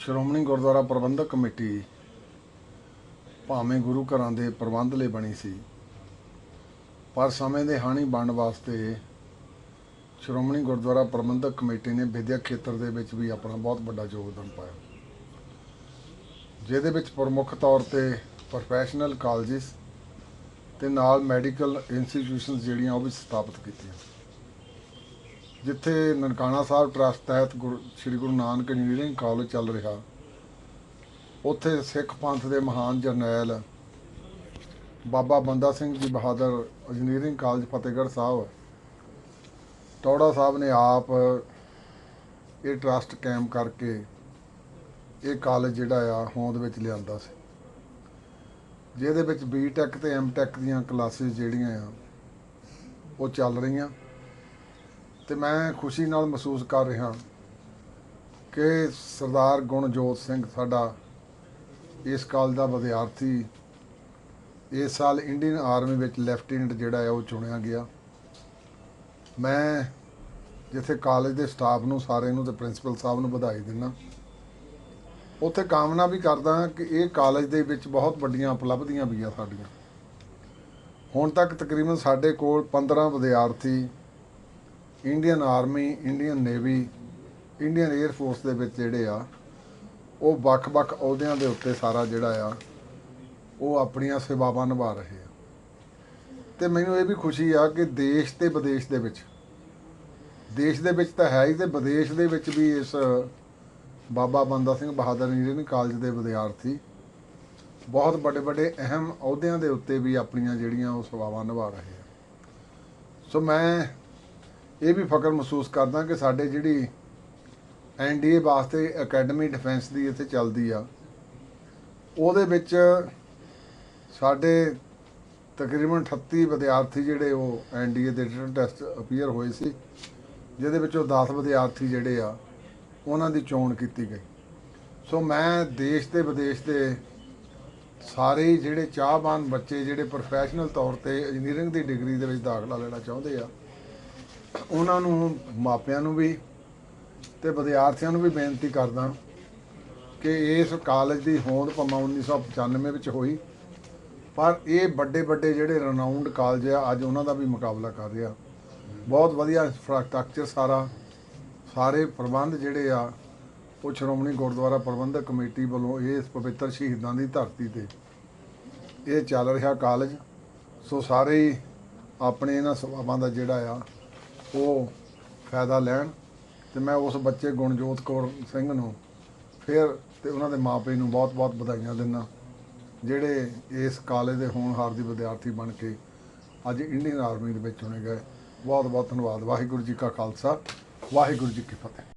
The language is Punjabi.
ਸ਼੍ਰੋਮਣੀ ਗੁਰਦੁਆਰਾ ਪ੍ਰਬੰਧਕ ਕਮੇਟੀ ਭਾਵੇਂ ਗੁਰੂ ਘਰਾਂ ਦੇ ਪ੍ਰਬੰਧ ਲਈ ਬਣੀ ਸੀ, ਪਰ ਸਮੇਂ ਦੇ ਹਾਣੀ ਬਣਨ ਵਾਸਤੇ ਸ਼੍ਰੋਮਣੀ ਗੁਰਦੁਆਰਾ ਪ੍ਰਬੰਧਕ ਕਮੇਟੀ ਨੇ ਵਿਦਿਅਕ ਖੇਤਰ ਦੇ ਵਿੱਚ ਵੀ ਆਪਣਾ ਬਹੁਤ ਵੱਡਾ ਯੋਗਦਾਨ ਪਾਇਆ। ਜਿਹਦੇ ਵਿੱਚ ਪ੍ਰਮੁੱਖ ਤੌਰ ਤੇ ਪ੍ਰੋਫੈਸ਼ਨਲ ਕਾਲਜਸ ਤੇ ਨਾਲ ਮੈਡੀਕਲ ਇੰਸਟੀਟਿਊਸ਼ਨਸ ਜਿਹੜੀਆਂ ਉਹ ਵੀ ਸਥਾਪਿਤ ਕੀਤੀਆਂ। ਜਿੱਥੇ ਨਨਕਾਣਾ ਸਾਹਿਬ ਟਰਸਟ ਤਹਿਤ ਗੁਰੂ ਸ੍ਰੀ ਗੁਰੂ ਨਾਨਕ ਇੰਜੀਨੀਅਰਿੰਗ ਕਾਲਜ ਚੱਲ ਰਿਹਾ, ਉੱਥੇ ਸਿੱਖ ਪੰਥ ਦੇ ਮਹਾਨ ਜਰਨੈਲ ਬਾਬਾ ਬੰਦਾ ਸਿੰਘ ਜੀ ਬਹਾਦਰ ਇੰਜੀਨੀਅਰਿੰਗ ਕਾਲਜ ਫਤਿਹਗੜ੍ਹ ਸਾਹਿਬ, ਟੌੜਾ ਸਾਹਿਬ ਨੇ ਆਪ ਇਹ ਟਰਸਟ ਕਾਇਮ ਕਰਕੇ ਇਹ ਕਾਲਜ ਜਿਹੜਾ ਆ ਹੋਂਦ ਵਿੱਚ ਲਿਆਂਦਾ ਸੀ। ਜਿਹਦੇ ਵਿੱਚ ਬੀਟੈਕ ਤੇ ਐਮਟੈਕ ਦੀਆਂ ਕਲਾਸਿਸ ਜਿਹੜੀਆਂ ਆ, ਉਹ ਚੱਲ ਰਹੀਆਂ। ਤੇ ਮੈਂ ਖੁਸ਼ੀ ਨਾਲ ਮਹਿਸੂਸ ਕਰ ਰਿਹਾ ਕਿ ਸਰਦਾਰ ਗੁਣਜੋਤ ਸਿੰਘ ਸਾਡਾ ਇਸ ਕਾਲ ਦਾ ਵਿਦਿਆਰਥੀ, ਇਸ ਸਾਲ ਇੰਡੀਅਨ ਆਰਮੀ ਵਿੱਚ ਲੈਫਟੀਨੈਂਟ ਜਿਹੜਾ ਹੈ ਉਹ ਚੁਣਿਆ ਗਿਆ। ਮੈਂ ਜਿੱਥੇ ਕਾਲਜ ਦੇ ਸਟਾਫ ਨੂੰ ਸਾਰੇ ਨੂੰ ਤੇ ਪ੍ਰਿੰਸੀਪਲ ਸਾਹਿਬ ਨੂੰ ਵਧਾਈ ਦਿੰਦਾ। ਉੱਥੇ ਕਾਮਨਾ ਵੀ ਕਰਦਾ ਹਾਂ ਕਿ ਇਹ ਕਾਲਜ ਦੇ ਵਿੱਚ ਬਹੁਤ ਵੱਡੀਆਂ ਉਪਲਬਧੀਆਂ ਵੀ ਆ ਸਾਡੀਆਂ। ਹੁਣ ਤੱਕ ਤਕਰੀਬਨ ਸਾਡੇ ਕੋਲ 15 ਵਿਦਿਆਰਥੀ Indian army Indian navy Indian air force ਦੇ ਵਿੱਚ ਜਿਹੜੇ ਆ, ਉਹ ਵੱਖ-ਵੱਖ ਅਹੁਦਿਆਂ ਦੇ ਉੱਤੇ ਸਾਰਾ ਜਿਹੜਾ ਆ, ਉਹ ਆਪਣੀਆਂ ਸੇਵਾਵਾਂ ਨਿਭਾ ਰਹੇ ਆ। ਤੇ ਮੈਨੂੰ ਇਹ ਵੀ ਖੁਸ਼ੀ ਆ ਕਿ ਦੇਸ਼ ਤੇ ਵਿਦੇਸ਼ ਦੇ ਵਿੱਚ, ਦੇਸ਼ ਦੇ ਵਿੱਚ ਤਾਂ ਹੈ ਹੀ ਤੇ ਵਿਦੇਸ਼ ਦੇ ਵਿੱਚ ਵੀ ਇਸ ਬਾਬਾ ਬੰਦਾ ਸਿੰਘ ਬਹਾਦਰ ਇੰਜੀਨੀਅਰਿੰਗ ਕਾਲਜ ਦੇ ਵਿਦਿਆਰਥੀ ਬਹੁਤ ਵੱਡੇ ਵੱਡੇ ਅਹਿਮ ਅਹੁਦਿਆਂ ਦੇ ਉੱਤੇ ਵੀ ਆਪਣੀਆਂ ਜਿਹੜੀਆਂ ਉਹ ਸੇਵਾਵਾਂ ਨਿਭਾ ਰਹੇ ਆ। ਸੋ ਮੈਂ ਇਹ ਵੀ ਫਖਰ ਮਹਿਸੂਸ ਕਰਦਾ ਕਿ ਸਾਡੇ ਜਿਹੜੀ ਐਨਡੀਏ ਵਾਸਤੇ ਅਕੈਡਮੀ ਡਿਫੈਂਸ ਦੀ ਇੱਥੇ ਚੱਲਦੀ ਆ, ਉਹਦੇ ਵਿੱਚ ਸਾਡੇ ਤਕਰੀਬਨ 38 ਵਿਦਿਆਰਥੀ ਜਿਹੜੇ ਉਹ ਐਨਡੀਏ ਦੇ ਰਿਟਨ ਟੈਸਟ ਅਪੀਅਰ ਹੋਏ ਸੀ, ਜਿਹਦੇ ਵਿੱਚੋਂ 10 ਵਿਦਿਆਰਥੀ ਜਿਹੜੇ ਆ, ਉਹਨਾਂ ਦੀ ਚੋਣ ਕੀਤੀ ਗਈ। ਸੋ ਮੈਂ ਦੇਸ਼ ਤੇ ਵਿਦੇਸ਼ ਦੇ ਸਾਰੇ ਜਿਹੜੇ ਚਾਹਵਾਨ ਬੱਚੇ ਜਿਹੜੇ ਪ੍ਰੋਫੈਸ਼ਨਲ ਤੌਰ ਤੇ ਇੰਜੀਨੀਅਰਿੰਗ ਦੀ ਡਿਗਰੀ ਦੇ ਵਿੱਚ ਦਾਖਲਾ ਲੈਣਾ ਚਾਹੁੰਦੇ ਆ ਉਹਨਾਂ ਨੂੰ, ਮਾਪਿਆਂ ਨੂੰ ਵੀ ਤੇ ਵਿਦਿਆਰਥੀਆਂ ਨੂੰ ਵੀ ਬੇਨਤੀ ਕਰਦਾ ਕਿ ਇਸ ਕਾਲਜ ਦੀ ਹੋਂਦ ਭਾਵੇਂ 1995 ਵਿੱਚ ਹੋਈ, ਪਰ ਇਹ ਵੱਡੇ ਵੱਡੇ ਜਿਹੜੇ ਰਨਾਊਂਡ ਕਾਲਜ ਆ, ਅੱਜ ਉਹਨਾਂ ਦਾ ਵੀ ਮੁਕਾਬਲਾ ਕਰ ਰਿਹਾ। ਬਹੁਤ ਵਧੀਆ ਇੰਫਰਾਸਟ੍ਰਕਚਰ ਸਾਰਾ, ਸਾਰੇ ਪ੍ਰਬੰਧ ਜਿਹੜੇ ਆ, ਉਹ ਸ਼੍ਰੋਮਣੀ ਗੁਰਦੁਆਰਾ ਪ੍ਰਬੰਧਕ ਕਮੇਟੀ ਵੱਲੋਂ ਇਸ ਪਵਿੱਤਰ ਸ਼ਹੀਦਾਂ ਦੀ ਧਰਤੀ ਤੇ ਇਹ ਚੱਲ ਰਿਹਾ ਕਾਲਜ ਸੋ ਸਾਰੇ ਹੀ ਆਪਣੇ ਇਹਨਾਂ ਸੇਵਾਵਾਂ ਦਾ ਜਿਹੜਾ ਆ ਉਹ ਫਾਇਦਾ ਲੈਣ ਤੇ ਮੈਂ ਉਸ ਬੱਚੇ ਗੁਣਜੋਤ ਕੌਰ ਸਿੰਘ ਨੂੰ ਫਿਰ ਤੇ ਉਹਨਾਂ ਦੇ ਮਾਪੇ ਨੂੰ ਬਹੁਤ-ਬਹੁਤ ਵਧਾਈਆਂ ਦਿੰਦਾ, ਜਿਹੜੇ ਇਸ ਕਾਲਜ ਦੇ ਹੋਣਹਾਰ ਦੀ ਵਿਦਿਆਰਥੀ ਬਣ ਕੇ ਅੱਜ ਇੰਡੀਅਨ ਆਰਮੀ ਦੇ ਵਿੱਚ ਚੁਣੇ ਗਏ। ਬਹੁਤ-ਬਹੁਤ ਧੰਨਵਾਦ। ਵਾਹਿਗੁਰੂ ਜੀ ਕਾ ਖਾਲਸਾ, ਵਾਹਿਗੁਰੂ ਜੀ ਕੀ ਫਤਿਹ।